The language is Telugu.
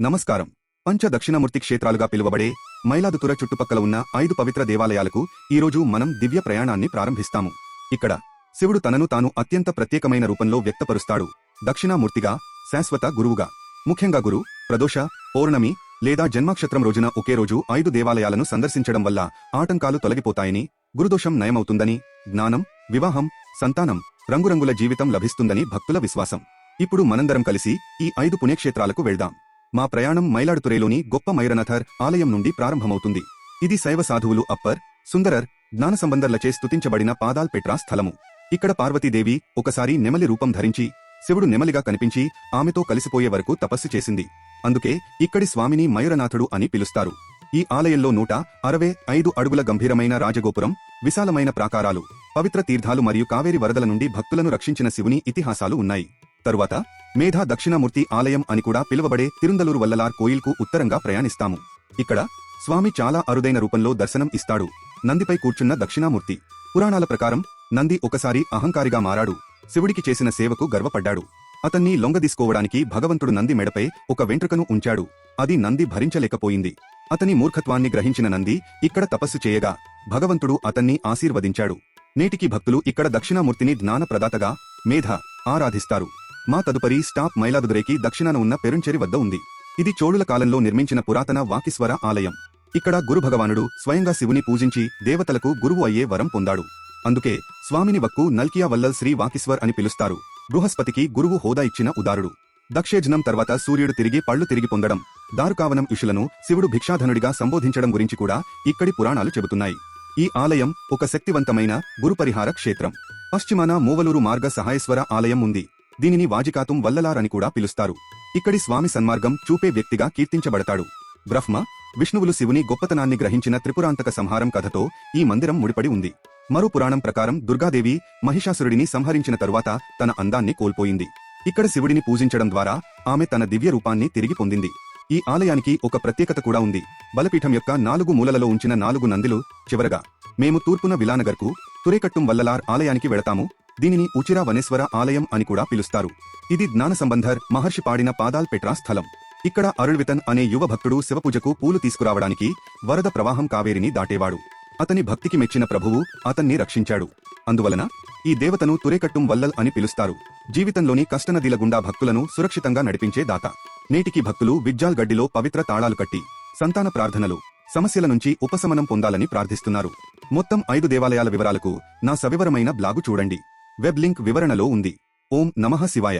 నమస్కారం. పంచ దక్షిణమూర్తి క్షేత్రాలుగా పిలువబడే మైలాదుతుర చుట్టుపక్కల ఉన్న ఐదు పవిత్ర దేవాలయాలకు ఈరోజు మనం దివ్య ప్రయాణాన్ని ప్రారంభిస్తాము. ఇక్కడ శివుడు తనను తాను అత్యంత ప్రత్యేకమైన రూపంలో వ్యక్తపరుస్తాడు. దక్షిణామూర్తిగా శాశ్వత గురువుగా. ముఖ్యంగా గురు ప్రదోష పౌర్ణమి లేదా జన్మాక్షత్రం రోజున ఒకే రోజు ఐదు దేవాలయాలను సందర్శించడం వల్ల ఆటంకాలు తొలగిపోతాయని గురుదోషం నయమవుతుందని జ్ఞానం వివాహం సంతానం రంగురంగుల జీవితం లభిస్తుందని భక్తుల విశ్వాసం. ఇప్పుడు మనందరం కలిసి ఈ ఐదు పుణ్యక్షేత్రాలకు వెళ్దాం. మా ప్రయాణం మైలాడుతురేలోని గొప్ప మైరనాథర్ ఆలయం నుండి ప్రారంభమవుతుంది. ఇది శైవ సాధువులు అప్పర్ సుందరర్ జ్ఞాన సంబంధర్లచే స్తుతించబడిన పాదాల్ పెట్రా స్థలము. ఇక్కడ పార్వతీదేవి ఒకసారి నెమలి రూపం ధరించి శివుడు నెమలిగా కనిపించి ఆమెతో కలిసిపోయే వరకు తపస్సు చేసింది. అందుకే ఇక్కడి స్వామిని మయూరనాథుడు అని పిలుస్తారు. ఈ ఆలయంలో నూట అరవై ఐదు అడుగుల గంభీరమైన రాజగోపురం విశాలమైన ప్రాకారాలు పవిత్ర తీర్థాలు మరియు కావేరి వరదల నుండి భక్తులను రక్షించిన శివుని ఇతిహాసాలు ఉన్నాయి. తరువాత మేధా దక్షిణామూర్తి ఆలయం అని కూడా పిలువబడే తిరుందలూరు వల్లలార్ కోయిల్కు ఉత్తరంగా ప్రయాణిస్తాము. ఇక్కడ స్వామి చాలా అరుదైన రూపంలో దర్శనం ఇస్తాడు. నందిపై కూర్చున్న దక్షిణామూర్తి పురాణాల ప్రకారం నంది ఒకసారి అహంకారిగా మారాడు. శివుడికి చేసిన సేవకు గర్వపడ్డాడు. అతన్ని లొంగదీసుకోవడానికి భగవంతుడు నంది మెడపై ఒక వెంట్రుకను ఉంచాడు. అది నంది భరించలేకపోయింది. అతని మూర్ఖత్వాన్ని గ్రహించిన నంది ఇక్కడ తపస్సు చేయగా భగవంతుడు అతన్ని ఆశీర్వదించాడు. నేటికి భక్తులు ఇక్కడ దక్షిణామూర్తిని జ్ఞాన ప్రదాతగా మేధ ఆరాధిస్తారు. మా తదుపరి స్టాప్ మైలాదుదురైకి దక్షిణాన ఉన్న పెరుంచెరి వద్ద ఉంది. ఇది చోళుల కాలంలో నిర్మించిన పురాతన వాకిస్వర ఆలయం. ఇక్కడ గురు భగవానుడు స్వయంగా శివుని పూజించి దేవతలకు గురువు అయ్యే వరం పొందాడు. అందుకే స్వామిని వక్కు నల్కియా వల్లల్ శ్రీ వాకిస్వర్ అని పిలుస్తారు. బృహస్పతికి గురువు హోదా ఇచ్చిన ఉదారుడు. దక్షేజనం తర్వాత సూర్యుడు తిరిగి పళ్ళు తిరిగి పొందడం. దారుకావనం ఇషులను శివుడు భిక్షాధనుడిగా సంబోధించడం గురించి కూడా ఇక్కడి పురాణాలు చెబుతున్నాయి. ఈ ఆలయం ఒక శక్తివంతమైన గురుపరిహార క్షేత్రం. పశ్చిమాన మూవలూరు మార్గ సహాయేశ్వర ఆలయం ఉంది. దీనిని వాజికాతుం వల్లలారని అని కూడా పిలుస్తారు. ఇక్కడి స్వామి సన్మార్గం చూపే వ్యక్తిగా కీర్తించబడతాడు. బ్రహ్మ విష్ణువులు శివుని గొప్పతనాన్ని గ్రహించిన త్రిపురాంతక సంహారం కథతో ఈ మందిరం ముడిపడి ఉంది. మరో పురాణం ప్రకారం దుర్గాదేవి మహిషాసురుడిని సంహరించిన తరువాత తన అందాన్ని కోల్పోయింది. ఇక్కడ శివుడిని పూజించడం ద్వారా ఆమె తన దివ్య రూపాన్ని తిరిగి పొందింది. ఈ ఆలయానికి ఒక ప్రత్యేకత కూడా ఉంది. బలపీఠం యొక్క నాలుగు మూలలలో ఉంచిన నాలుగు నందిలు చివరగా. మేము తూర్పున విలానగర్కు తురేకట్టుం వల్లలార్ ఆలయానికి వెళతాము. దీనిని ఉచిరా వనేశ్వర ఆలయం అని కూడా పిలుస్తారు. ఇది జ్ఞాన సంబంధర్ మహర్షి పాడిన పాదాల్ పెట్రా స్థలం. ఇక్కడ అరుళ్వితన్ అనే యువ భక్తుడు శివపూజకు పూలు తీసుకురావడానికి వరద ప్రవాహం కావేరిని దాటేవాడు. అతని భక్తికి మెచ్చిన ప్రభువు అతన్ని రక్షించాడు. అందువలన ఈ దేవతను తురేకట్టుం వల్లల్ అని పిలుస్తారు. జీవితంలోని కష్టనదిల గుండా భక్తులను సురక్షితంగా నడిపించే దాత. నేటికి భక్తులు విజ్జాల్ గడ్డిలో పవిత్ర తాళాలు కట్టి సంతాన ప్రార్థనలు సమస్యల నుంచి ఉపశమనం పొందాలని ప్రార్థిస్తున్నారు. మొత్తం ఐదు దేవాలయాల వివరాలకు నా సవివరమైన బ్లాగు చూడండి. వెబ్ లింక్ వివరణలో ఉంది. ఓం నమః శివాయ.